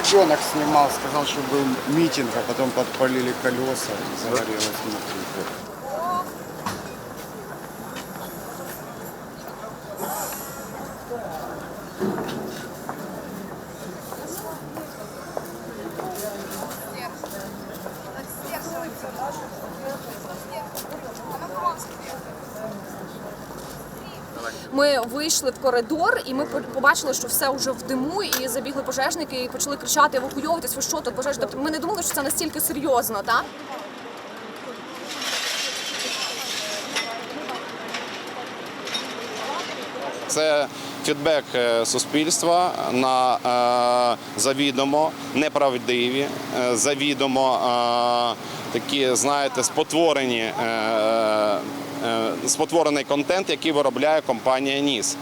ребенок снимал, сказал, что был митинг, а потом подпалили колеса, и загорелось внутри. Ми вийшли в коридор, і ми побачили, що все вже в диму, і забігли пожежники і почали кричати: евакуйовуйтесь, ви що тут пожеж? Тобто ми не думали, що це настільки серйозно, так? Це фідбек е, суспільства на е, завідомо неправдиві, е, завідомо такі, знаєте, спотворені. Спотворений контент, який виробляє компанія НІС.